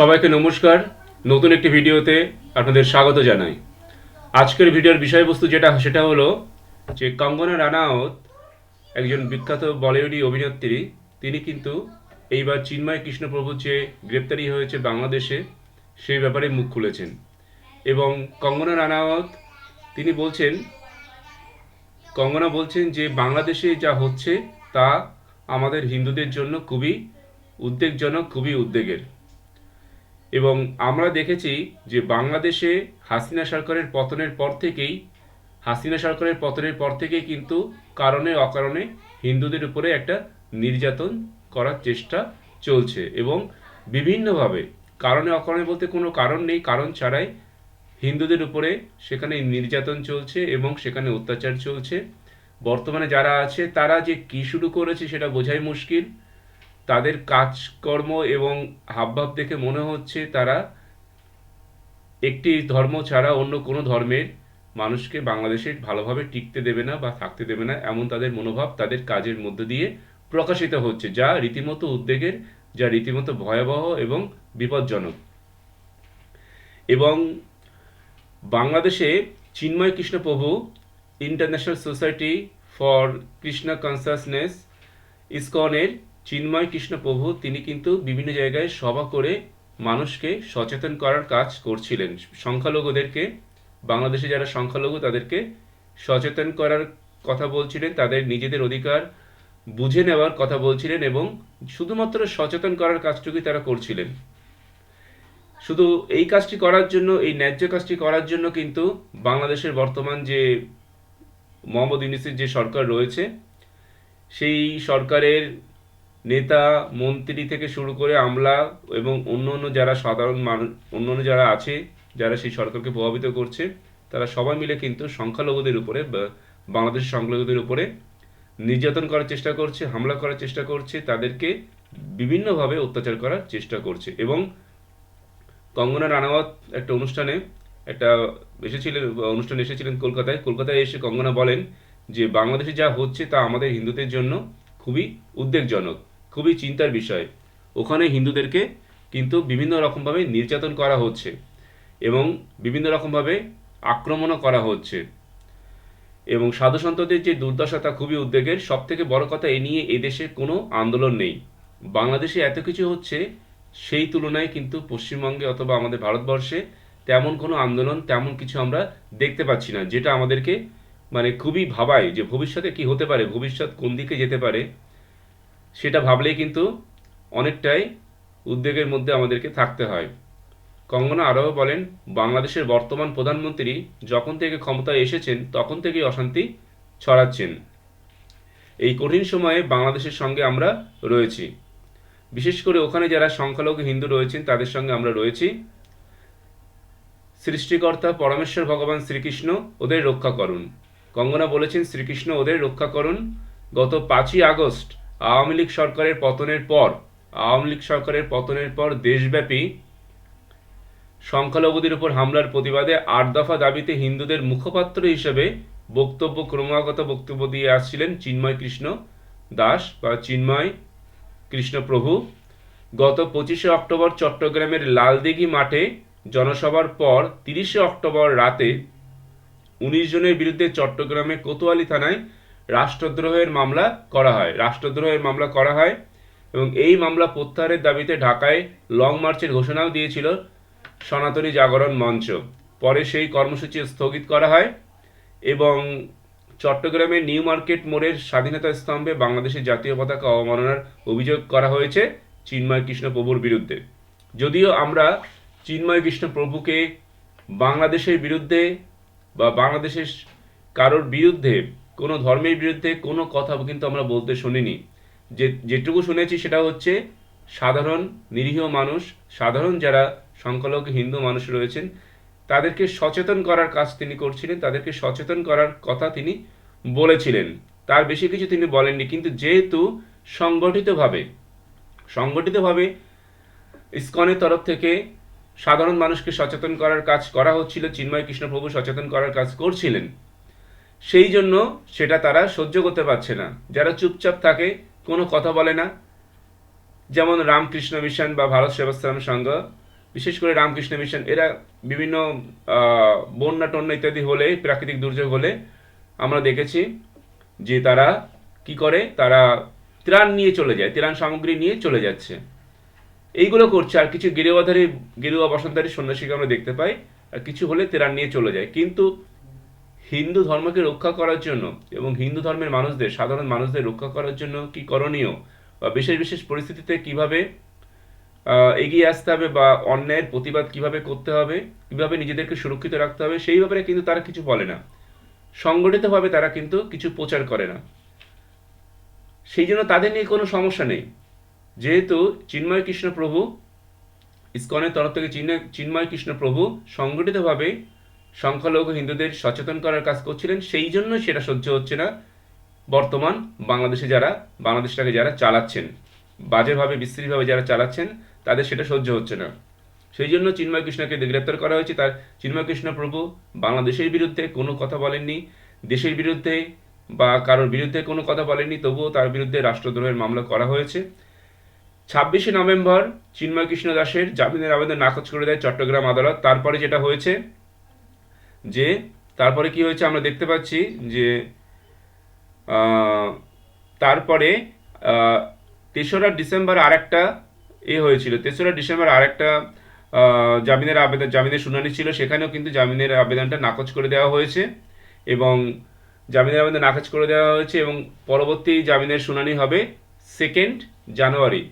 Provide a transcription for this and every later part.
সবাইকে নমস্কার। নতুন একটি ভিডিওতে আপনাদের স্বাগত জানাই। আজকের ভিডিওর বিষয়বস্তু যেটা, সেটা হলো যে কঙ্গনা রানাওত একজন বিখ্যাত বলিউডি অভিনেত্রী, তিনি কিন্তু এইবার চিন্ময় কৃষ্ণপ্রভুর যে গ্রেপ্তারি হয়েছে বাংলাদেশে, সেই ব্যাপারে মুখ খুলেছেন। এবং কঙ্গনা রানাওত তিনি বলছেন, কঙ্গনা বলছেন যে বাংলাদেশে যা হচ্ছে তা আমাদের হিন্দুদের জন্য খুবই উদ্বেগজনক, খুবই উদ্বেগের। এবং আমরা দেখেছি যে বাংলাদেশে হাসিনা সরকারের পতনের পর থেকেই, হাসিনা সরকারের পতনের পর থেকেই কিন্তু কারণে অকারণে হিন্দুদের উপরে একটা নির্যাতন করার চেষ্টা চলছে এবং বিভিন্নভাবে কারণে অকারণে বলতে কোনো কারণ নেই, কারণ ছাড়াই হিন্দুদের উপরে সেখানে নির্যাতন চলছে এবং সেখানে অত্যাচার চলছে। বর্তমানে যারা আছে তারা যে কী শুরু করেছে সেটা বোঝাই মুশকিল। তাদের কাজকর্ম এবং হাবভাব দেখে মনে হচ্ছে তারা একটি ধর্ম ছাড়া অন্য কোনো ধর্মের মানুষকে বাংলাদেশে ভালোভাবে টিকতে দেবে না বা থাকতে দেবে না, এমন তাদের মনোভাব তাদের কাজের মধ্য দিয়ে প্রকাশিত হচ্ছে, যা রীতিমতো উদ্বেগের, যা রীতিমতো ভয়াবহ এবং বিপজ্জনক। এবং বাংলাদেশে Chinmoy Krishna Prabhu, International Society for Krishna Consciousness, ইসকনের Chinmoy Krishna Prabhu তিনি কিন্তু বিভিন্ন জায়গায় সভা করে মানুষকে সচেতন করার কাজ করছিলেন। সংখ্যালঘুদেরকে, বাংলাদেশে যারা সংখ্যালঘু তাদেরকে সচেতন করার কথা বলছিলেন, তাদের নিজেদের অধিকার বুঝে নেওয়ার কথা বলছিলেন এবং শুধুমাত্র সচেতন করার কাজটুকুই তারা করছিলেন। শুধু এই কাজটি করার জন্য, এই ন্যায্য কাজটি করার জন্য কিন্তু বাংলাদেশের বর্তমান যে মোহাম্মদ ইউনিসের যে সরকার রয়েছে, সেই সরকারের নেতা, মন্ত্রী থেকে শুরু করে আমলা এবং অন্য অন্য যারা সাধারণ মানুষ অন্য অন্য যারা আছে, যারা সেই সরকারকে প্রভাবিত করছে, তারা সবাই মিলে কিন্তু সংখ্যালঘুদের উপরে বা বাংলাদেশের সংখ্যালঘুদের উপরে নির্যাতন করার চেষ্টা করছে, হামলা করার চেষ্টা করছে, তাদেরকে বিভিন্নভাবে অত্যাচার করার চেষ্টা করছে এবং কঙ্গনা রানাওয়াত একটা অনুষ্ঠানে একটা এসেছিলেন, অনুষ্ঠানে এসেছিলেন কলকাতায় কলকাতায় এসে কঙ্গনা বলেন যে, বাংলাদেশে যা হচ্ছে তা আমাদের হিন্দুদের জন্য খুবই উদ্বেগজনক। খুবই চিন্তার বিষয়। ওখানে হিন্দুদেরকে কিন্তু বিভিন্ন রকমভাবে নির্যাতন করা হচ্ছে এবং বিভিন্ন রকমভাবে আক্রমণও করা হচ্ছে। এবং সাধুসন্তদের যে দুর্দশা তা খুবই উদ্বেগের সব থেকে বড় কথা এ নিয়ে এদেশে কোনো আন্দোলন নেই। বাংলাদেশে এত কিছু হচ্ছে সেই তুলনায় কিন্তু পশ্চিমবঙ্গে অথবা আমাদের ভারতবর্ষে তেমন কোনো আন্দোলন, তেমন কিছু আমরা দেখতে পাচ্ছি না, যেটা আমাদেরকে মানে খুবই ভাবায় যে ভবিষ্যতে কি হতে পারে, ভবিষ্যৎ কোন দিকে যেতে পারে। সেটা ভাবলেই কিন্তু অনেকটাই উদ্বেগের মধ্যে আমাদেরকে থাকতে হয়। কঙ্গনা আরও বলেন, বাংলাদেশের বর্তমান প্রধানমন্ত্রী যখন থেকে ক্ষমতায় এসেছেন, তখন থেকেই অশান্তি ছড়াচ্ছেন। এই কঠিন সময়ে বাংলাদেশের সঙ্গে আমরা রয়েছি। বিশেষ করে ওখানে যারা সংখ্যালঘু হিন্দু রয়েছেন, তাদের সঙ্গে আমরা রয়েছি। সৃষ্টিকর্তা পরমেশ্বর ভগবান শ্রীকৃষ্ণ ওদের রক্ষা করুন। কঙ্গনা বলেছেন, শ্রীকৃষ্ণ ওদের রক্ষা করুন। গত পাঁচই আগস্ট আওয়ামী লীগ সরকারের পতনের পর, আওয়ামী লীগ সরকারের পতনের পর দেশব্যাপী সংখ্যালঘুদের উপর হামলার প্রতিবাদে আট দফা দাবিতে হিন্দুদের মুখপাত্র হিসেবে বক্তব্য, ক্রমাগত বক্তব্য দিয়ে আসছিলেন চিন্ময় কৃষ্ণ দাস বা চিন্ময় কৃষ্ণ প্রভু। গত পঁচিশে অক্টোবর চট্টগ্রামের লালদিঘি মাঠে জনসভার পর তিরিশে অক্টোবর রাতে উনিশ জনের বিরুদ্ধে চট্টগ্রামে কোতোয়ালি থানায় রাষ্ট্রদ্রোহের মামলা করা হয়। রাষ্ট্রদ্রোহের মামলা করা হয় এবং এই মামলা প্রত্যাহারের দাবিতে ঢাকায় লং মার্চের ঘোষণাও দিয়েছিল সনাতনী জাগরণ মঞ্চ। পরে সেই কর্মসূচি স্থগিত করা হয় এবং চট্টগ্রামের নিউ মার্কেট মোড়ের স্বাধীনতা স্তম্ভে বাংলাদেশের জাতীয় পতাকা অবমাননার অভিযোগ করা হয়েছে চিন্ময় কৃষ্ণ প্রভুর বিরুদ্ধে। যদিও আমরা চিন্ময় কৃষ্ণ প্রভুকে বাংলাদেশের বিরুদ্ধে বা বাংলাদেশের কারোর বিরুদ্ধে কোনো ধর্মের বিরুদ্ধে কোনো কথা কিন্তু আমরা বলতে শুনিনি। যে, যেটুকু শুনেছি সেটা হচ্ছে সাধারণ নিরীহ মানুষ, সাধারণ যারা সংখ্যালঘু হিন্দু মানুষ রয়েছেন, তাদেরকে সচেতন করার কাজ তিনি করছিলেন, তাদেরকে সচেতন করার কথা তিনি বলেছিলেন। তার বেশি কিছু তিনি বলেননি, কিন্তু যেহেতু সংগঠিতভাবে সংগঠিতভাবে ইসকনের তরফ থেকে সাধারণ মানুষকে সচেতন করার কাজ করা হচ্ছিল, চিন্ময় কৃষ্ণপ্রভু সচেতন করার কাজ করছিলেন সেই জন্য সেটা তারা সহ্য করতে পারছে না। যারা চুপচাপ থাকে, কোনো কথা বলে না। যেমন রামকৃষ্ণ মিশন বা ভারত সেবাশ্রম সংঘ, বিশেষ করে রামকৃষ্ণ মিশন, এরা বিভিন্ন বন্যা, টন্যা ইত্যাদি হলে, প্রাকৃতিক দুর্যোগ হলে আমরা দেখেছি যে তারা কি করে? তারা ত্রাণ নিয়ে চলে যায়, ত্রাণ সামগ্রী নিয়ে চলে যাচ্ছে। এইগুলো করছে, আর কিছু গেরুয়াধারী, গেরুয়া বসন্তারী সন্ন্যাসীকে আমরা দেখতে পাই, আর কিছু হলে ত্রাণ নিয়ে চলে যায়। কিন্তু হিন্দু ধর্মকে রক্ষা করার জন্য এবং হিন্দু ধর্মের মানুষদের, সাধারণ মানুষদের রক্ষা করার জন্য কি করণীয়? বা বিশেষ বিশেষ পরিস্থিতিতে কীভাবে এগিয়ে আসতে হবে বা অন্যায়ের প্রতিবাদ কীভাবে করতে হবে, কীভাবে নিজেদেরকে সুরক্ষিত রাখতে হবে, সেই ব্যাপারে কিন্তু তারা কিছু বলে না। সংগঠিতভাবে তারা কিন্তু কিছু প্রচার করে না। সেই জন্য তাদের নিয়ে কোনো সমস্যা নেই। যেহেতু চিন্ময় কৃষ্ণ প্রভু ইসকনের তরফ থেকে চিন্ময় কৃষ্ণ প্রভু সংগঠিতভাবে সংখ্যালঘু হিন্দুদের সচেতন করার কাজ করছিলেন, সেই জন্য সেটা সহ্য হচ্ছে না। বর্তমান বাংলাদেশে যারা, বাংলাদেশটাকে যারা চালাচ্ছেন, বাজেভাবে, বিস্তৃতভাবে যারা চালাচ্ছেন, তাদের সেটা সহ্য হচ্ছে না। সেই জন্য চিন্ময় কৃষ্ণকে গ্রেপ্তার করা হয়েছে। তার চিন্ময় কৃষ্ণ প্রভু বাংলাদেশের বিরুদ্ধে কোনো কথা বলেননি, দেশের বিরুদ্ধে বা কারোর বিরুদ্ধে কোনো কথা বলেননি, তবুও তার বিরুদ্ধে রাষ্ট্রদ্রোহের মামলা করা হয়েছে। ছাব্বিশে নভেম্বর চিন্ময় কৃষ্ণ দাসের জামিনের আবেদন নাকচ করে দেয় চট্টগ্রাম আদালত। তারপরে যেটা হয়েছে যে তারপরে কি হয়েছে আমরা দেখতে পাচ্ছি যে তারপরে তেসরা ডিসেম্বর আরেকটা এ হয়েছিল। তেসরা ডিসেম্বর আরেকটা আহ, জামিনের আবেদন জামিনের শুনানি ছিল। সেখানেও কিন্তু জামিনের আবেদনটা নাকচ করে দেওয়া হয়েছে এবং জামিনের আবেদন নাকচ করে দেওয়া হয়েছে এবং পরবর্তী জামিনের শুনানি হবে সেকেন্ড জানুয়ারি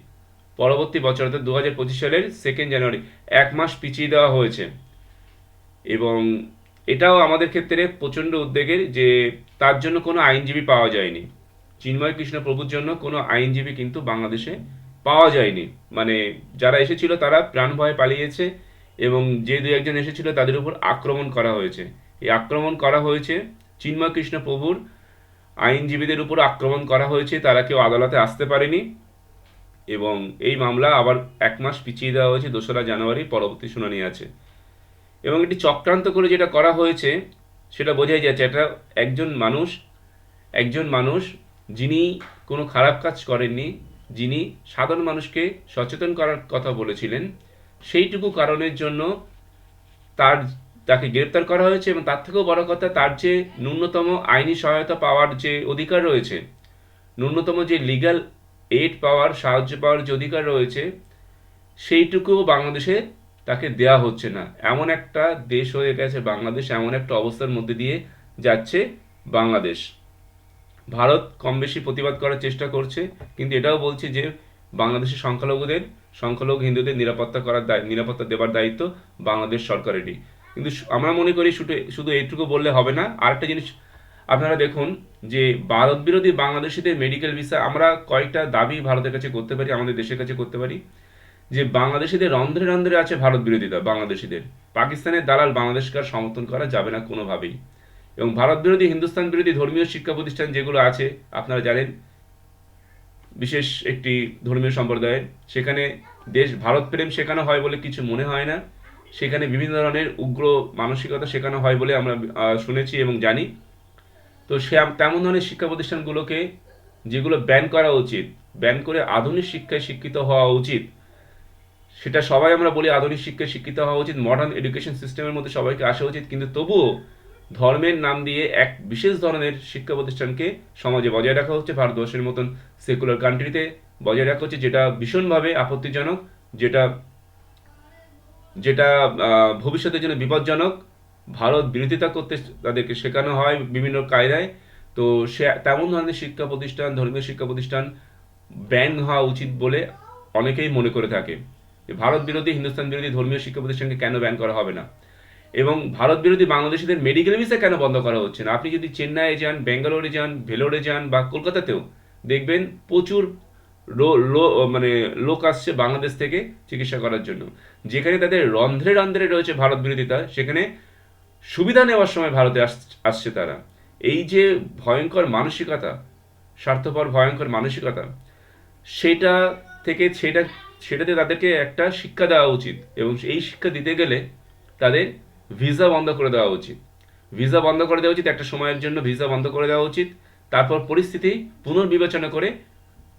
পরবর্তী বছর অর্থাৎ দু হাজার পঁচিশ সালের সেকেন্ড জানুয়ারি এক মাস পিছিয়ে দেওয়া হয়েছে এবং এটাও আমাদের ক্ষেত্রে প্রচণ্ড উদ্বেগের যে তার জন্য কোনো আইনজীবী পাওয়া যায়নি। চিন্ময় কৃষ্ণ প্রভুর জন্য কোনো আইনজীবী কিন্তু বাংলাদেশে পাওয়া যায়নি। মানে যারা এসেছিল তারা প্রাণ ভয়ে পালিয়েছে এবং যে দু একজন এসেছিল তাদের উপর আক্রমণ করা হয়েছে। এই আক্রমণ করা হয়েছে চিন্ময় কৃষ্ণ প্রভুর আইনজীবীদের উপর আক্রমণ করা হয়েছে, তারা কেউ আদালতে আসতে পারেনি এবং এই মামলা আবার এক মাস পিছিয়ে দেওয়া হয়েছে, দোসরা জানুয়ারি, পরবর্তী শুনানি আছে। এবং এটি চক্রান্ত করে যেটা করা হয়েছে, সেটা বোঝাই যাচ্ছে এটা একজন মানুষ একজন মানুষ যিনি কোনো খারাপ কাজ করেননি, যিনি সাধারণ মানুষকে সচেতন করার কথা বলেছিলেন, সেইটুকু কারণের জন্য তার, তাকে গ্রেপ্তার করা হয়েছে এবং তার থেকেও বড় কথা, তার যে ন্যূনতম আইনি সহায়তা পাওয়ার যে অধিকার রয়েছে, ন্যূনতম যে লিগ্যাল এইড পাওয়ার, সাহায্য পাওয়ার যে অধিকার রয়েছে, সেইটুকুও বাংলাদেশে তাকে দেয়া হচ্ছে না। এমন একটা দেশ হয়ে গেছে বাংলাদেশ, এমন একটা অবস্থার মধ্যে দিয়ে যাচ্ছে বাংলাদেশ। ভারত কম বেশি প্রতিবাদ করার চেষ্টা করছে, কিন্তু এটাও বলছে যে বাংলাদেশের সংখ্যালঘুদের, সংখ্যালঘু হিন্দুদের নিরাপত্তা করার দায়, নিরাপত্তা দেওয়ার দায়িত্ব বাংলাদেশ সরকারেরই। কিন্তু আমরা মনে করি শুধু শুধু এইটুকু বললে হবে না। আরেকটা জিনিস, আপনারা দেখুন যে ভারত বিরোধী বাংলাদেশিদের মেডিকেল ভিসা আমরা কয়েকটা দাবি ভারতের কাছে করতে পারি, আমাদের দেশের কাছে করতে পারি? যে বাংলাদেশিদের রন্ধ্রে রন্ধ্রে আছে ভারত বিরোধিতা বাংলাদেশিদের। পাকিস্তানের দালাল বাংলাদেশকে সমর্থন করা যাবে না কোনোভাবেই। এবং ভারত বিরোধী, হিন্দুস্তান বিরোধী ধর্মীয় শিক্ষা প্রতিষ্ঠান যেগুলো আছে, আপনারা জানেন, বিশেষ একটি ধর্মীয় সম্প্রদায়ের, সেখানে দেশ ভারত প্রেম শেখানো হয় বলে কিছু মনে হয় না। সেখানে বিভিন্ন ধরনের উগ্র মানসিকতা শেখানো হয় বলে আমরা শুনেছি এবং জানি। তো সে তেমন ধরনের শিক্ষা প্রতিষ্ঠানগুলোকে যেগুলো ব্যান করা উচিত, ব্যান করে আধুনিক শিক্ষায় শিক্ষিত হওয়া উচিত সেটা সবাই আমরা বলি আধুনিক শিক্ষায় শিক্ষিত হওয়া উচিত মডার্ন এডুকেশন সিস্টেমের মধ্যে সবাইকে আসা উচিত, কিন্তু তবুও ধর্মের নাম দিয়ে এক বিশেষ ধরনের শিক্ষা প্রতিষ্ঠানকে সমাজে বজায় রাখা হচ্ছে, ভারতবর্ষের মতন সেকুলার কান্ট্রিতে বজায় রাখা হচ্ছে, যেটা ভীষণভাবে আপত্তিজনক, যেটা যেটা ভবিষ্যতের জন্য বিপজ্জনক। ভারত বিরোধিতা করতে তাদেরকে শেখানো হয় বিভিন্ন কায়দায়। তো সে, তেমন ধরনের শিক্ষা প্রতিষ্ঠান, ধর্মীয় শিক্ষা প্রতিষ্ঠান ব্যান হওয়া উচিত বলে অনেকেই মনে করে থাকে। ভারত বিরোধী, হিন্দুস্তান বিরোধী ধর্মীয় শিক্ষা প্রতিষ্ঠানকে কেন ব্যান করা হবে না? এবং ভারত বিরোধী বাংলাদেশিদের মেডিকেল ভিসা কেন বন্ধ করা হচ্ছে না? আপনি যদি চেন্নাইয়ে যান, ব্যাঙ্গালোরে যান, ভেলোরে যান বা কলকাতাতেও দেখবেন প্রচুর মানে লোক আসছে বাংলাদেশ থেকে চিকিৎসা করার জন্য। যেখানে তাদের রন্ধ্রে রন্ধ্রে রয়েছে ভারত বিরোধিতা, সেখানে সুবিধা নেওয়ার সময় ভারতে আস- আসছে তারা। এই যে ভয়ঙ্কর মানসিকতা, স্বার্থপর, ভয়ঙ্কর মানসিকতা, সেটা থেকে, সেটা সেটাতে তাদেরকে একটা শিক্ষা দেওয়া উচিত এবং এই শিক্ষা দিতে গেলে তাদের ভিসা বন্ধ করে দেওয়া উচিত। ভিসা বন্ধ করে দেওয়া উচিত, একটা সময়ের জন্য ভিসা বন্ধ করে দেওয়া উচিত, তারপর পরিস্থিতি পুনর্বিবেচনা করে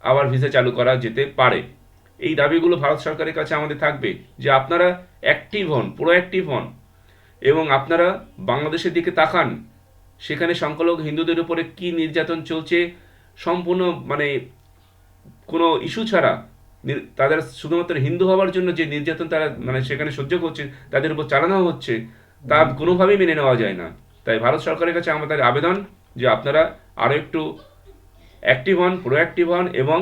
আবার ভিসা চালু করা যেতে পারে। এই দাবিগুলো ভারত সরকারের কাছে আমাদের থাকবে যে আপনারা অ্যাক্টিভ হন পুরো অ্যাক্টিভ হন এবং আপনারা বাংলাদেশের দিকে তাকান, সেখানে সংখ্যালঘু হিন্দুদের উপরে কি নির্যাতন চলছে, সম্পূর্ণ মানে কোনো ইস্যু ছাড়া তাদের শুধুমাত্র হিন্দু হওয়ার জন্য যে নির্যাতন তারা মানে সেখানে সহ্য করছে তাদের উপর চালানো হচ্ছে তা কোনোভাবেই মেনে নেওয়া যায় না। তাই ভারত সরকারের কাছে আমাদের আবেদন যে আপনারা আরও একটু অ্যাক্টিভ হন প্রোঅ্যাক্টিভ হন এবং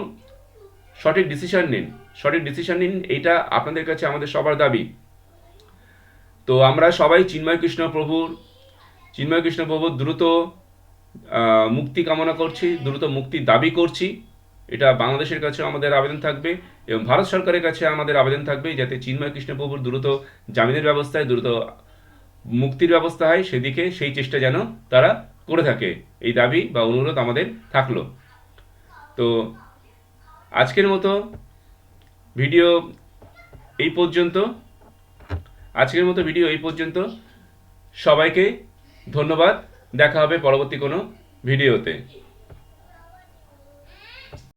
সঠিক ডিসিশন নিন। সঠিক ডিসিশন নিন এইটা আপনাদের কাছে আমাদের সবার দাবি। তো আমরা সবাই চিন্ময় কৃষ্ণ প্রভুর চিন্ময় কৃষ্ণ প্রভুর দ্রুত মুক্তি কামনা করছি দ্রুত মুক্তির দাবি করছি। এটা বাংলাদেশের কাছে আমাদের আবেদন থাকবে এবং ভারত সরকারের কাছে আমাদের আবেদন থাকবে যাতে চিন্ময় কৃষ্ণপ্রভুর দ্রুত জামিনের ব্যবস্থায়, দ্রুত মুক্তির ব্যবস্থা হয় সেদিকে সেই চেষ্টা যেন তারা করে থাকে। এই দাবি বা অনুরোধ আমাদের থাকল। তো আজকের মতো ভিডিও এই পর্যন্ত। আজকের মতো ভিডিও এই পর্যন্ত। সবাইকে ধন্যবাদ। দেখা হবে পরবর্তী কোনো ভিডিওতে।